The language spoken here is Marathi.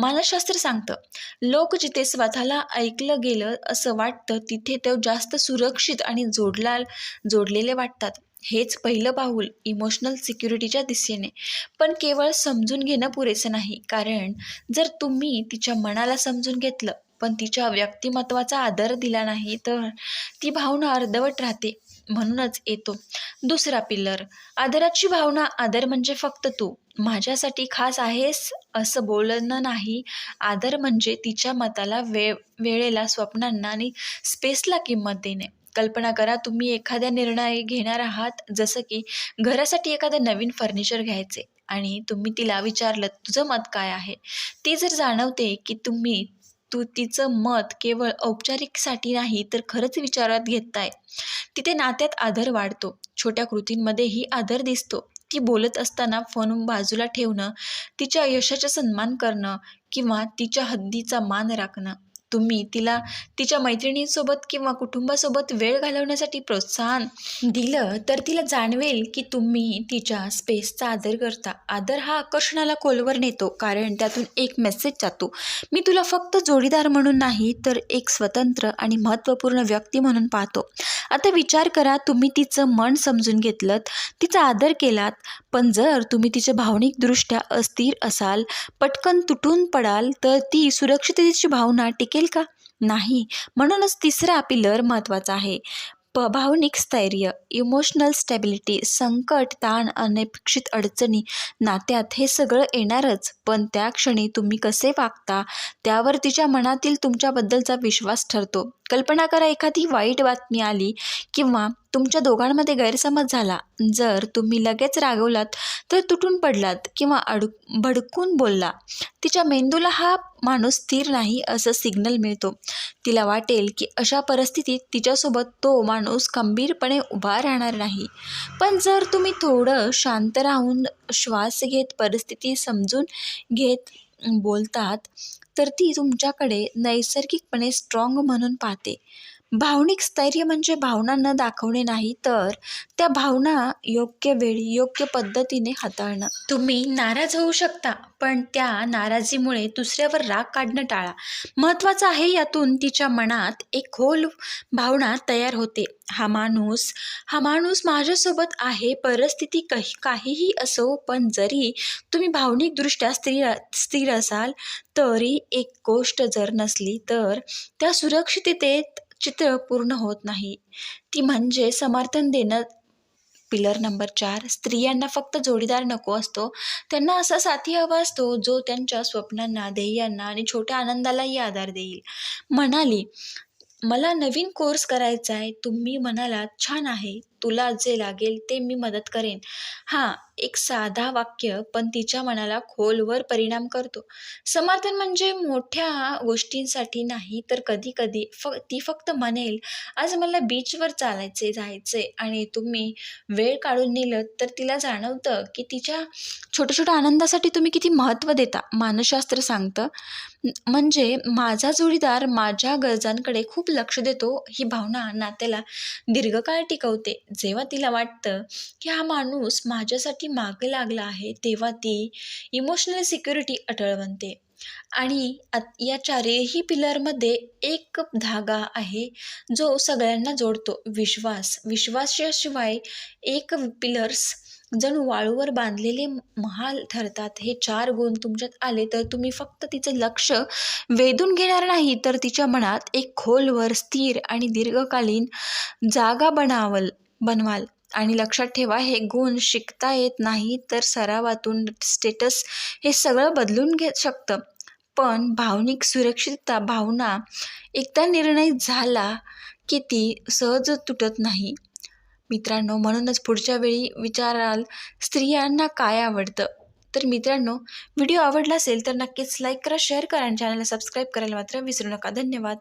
मानसशास्त्र सांगतं लोक जिथे स्वतःला ऐकलं गेलं असं वाटतं तिथे ते जास्त सुरक्षित आणि जोडला जोडलेले वाटतात. हेच पहिलं पाऊल इमोशनल सिक्युरिटीच्या दिशेने. पण केवळ समजून घेणं पुरेसं नाही. कारण जर तुम्ही तिच्या मनाला समजून घेतलं पण तिच्या व्यक्तिमत्वाचा आदर दिला नाही तर ती भावना अर्धवट राहते म्हणूनच येतो. दुसरा पिल्लर आदराची भावना आदर म्हणजे फक्त तू. माझ्यासाठी खास आहेस असं बोलणं नाही. आदर म्हणजे तिच्या मताला वे वेळेला स्वप्नांना आणि स्पेसला किंमत देणे. कल्पना करा तुम्ही एखाद्या निर्णय घेणार आहात जसं की घरासाठी एखादं नवीन फर्निचर घ्यायचे आणि तुम्ही तिला विचारलं तुझं मत काय आहे? ती जर जाणवते की तुम्ही तू तिचं मत केवळ औपचारिकसाठी नाही तर खरंच विचारात घेताय. तिथे नात्यात आदर वाढतो. छोट्या कृतींमध्येही आदर दिसतो. ती बोलत असताना फोन बाजूला ठेवणं तिच्या यशाचा सन्मान करणं किंवा तिच्या हद्दीचा मान राखणं. तुम्ही तिला तिच्या मैत्रिणींसोबत किंवा कुटुंबासोबत वेळ घालवण्यासाठी प्रोत्साहन दिलं तर तिला जाणवेल की तुम्ही तिच्या स्पेसचा आदर करता. आदर हा आकर्षणाला खोलवर नेतो कारण त्यातून एक मेसेज जातो. मी तुला फक्त जोडीदार म्हणून नाही तर एक स्वतंत्र आणि महत्त्वपूर्ण व्यक्ती म्हणून पाहतो. आता विचार करा तुम्ही तिचं मन समजून घेतलं तिचा आदर केलात पण जर तुम्ही तिच्या भावनिकदृष्ट्या अस्थिर असाल पटकन तुटून पडाल तर ती सुरक्षिततेची भावना टिकेल का? नाही. म्हणूनच तिसरा पिलर महत्त्वाचा आहे. प भावनिक स्थैर्य इमोशनल स्टॅबिलिटी संकट ताण अनपेक्षित अडचणी नात्यात हे सगळं येणारच. पण त्या क्षणी तुम्ही कसे वागता त्यावर तिच्या मनातील तुमच्याबद्दलचा विश्वास ठरतो. कल्पना करा एखादी वाईट बातमी आली किंवा तुमच्या दोघांमध्ये गैरसमज झाला. जर तुम्ही लगेच रागवलात तर तुटून पडलात किंवा अड भडकून बोलला. तिच्या मेंदूला हा माणूस स्थिर नाही असं सिग्नल मिळतो. तिला वाटेल की अशा परिस्थितीत तिच्यासोबत तो माणूस खंबीरपणे उभा राहणार नाही. पण जर तुम्ही थोडं शांत राहून श्वास घेत परिस्थिती समजून घेत बोलतात तर ती तुमच्याकडे नैसर्गिकपणे स्ट्रॉंग म्हणून पाहते. भावनिक स्थैर्य म्हणजे भावना न दाखवणे नाही तर त्या भावना योग्य वेळी योग्य पद्धतीने हाताळणं. तुम्ही नाराज होऊ शकता पण त्या नाराजीमुळे दुसऱ्यावर राग काढणं टाळा. महत्त्वाचं आहे यातून तिच्या मनात एक खोल भावना तयार होते. हा माणूस हा माणूस माझ्यासोबत आहे परिस्थिती काही काहीही असो पण जरी तुम्ही भावनिकदृष्ट्या स्थिर स्थिर असाल तरी एक गोष्ट जर नसली तर त्या सुरक्षिततेत चित्र पूर्ण होत नाही. ती म्हणजे समर्थन देणं पिलर नंबर चार. स्त्रियांना फक्त जोडीदार नको असतो. त्यांना असा साथी हवा असतो जो त्यांच्या स्वप्नांना ध्येयांना आणि छोट्या आनंदालाही आधार देईल. म्हणाली मला नवीन कोर्स करायचा आहे तुम्ही म्हणालात छान आहे. तुला जे लागेल ते मी मदत करेन. हां एक साधा वाक्य पण तिच्या मनाला खोलवर परिणाम करतो. समर्थन म्हणजे मोठ्या गोष्टींसाठी नाही तर कधी कधी फ ती फक्त म्हणेल आज मला बीचवर चालायचे जायचे आणि तुम्ही वेळ काढून नेलं तर तिला जाणवतं की तिच्या छोट्या छोट्या आनंदासाठी तुम्ही किती महत्त्व देता मानसशास्त्र सांगतं. म्हणजे माझा जोडीदार माझ्या गरजांकडे खूप लक्ष देतो ही भावना नात्याला दीर्घकाळ टिकवते. जेव्हा तिला वाटतं की हा माणूस माझ्यासाठी मागे लागला आहे तेव्हा ती इमोशनल सिक्युरिटी अटळ बनते आणि या चारही पिलरमध्ये एक धागा आहे जो सगळ्यांना जोडतो. विश्वास. विश्वासाशिवाय एक पिलर्स जणू वाळूवर बांधलेले महाल ठरतात. हे चार गुण तुमच्यात आले तर तुम्ही फक्त तिचं लक्ष वेधून घेणार नाही तर तिच्या मनात एक खोलवर स्थिर आणि दीर्घकालीन जागा बनावल बनवाल. आणि लक्षात ठेवा हे गुण शिकता येत नाही तर सरावातून स्टेटस हे सगळं बदलून घे शकतं. पण भावनिक सुरक्षितता भावना एकदा निर्णय झाला की ती सहज तुटत नाही. मित्रांनो म्हणूनच पुढच्या वेळी विचाराल स्त्रियांना काय आवडतं? तर मित्रांनो व्हिडिओ आवडला असेल तर नक्कीच लाईक करा शेअर करा आणि चॅनलला सबस्क्राईब करायला मात्र विसरू नका. धन्यवाद.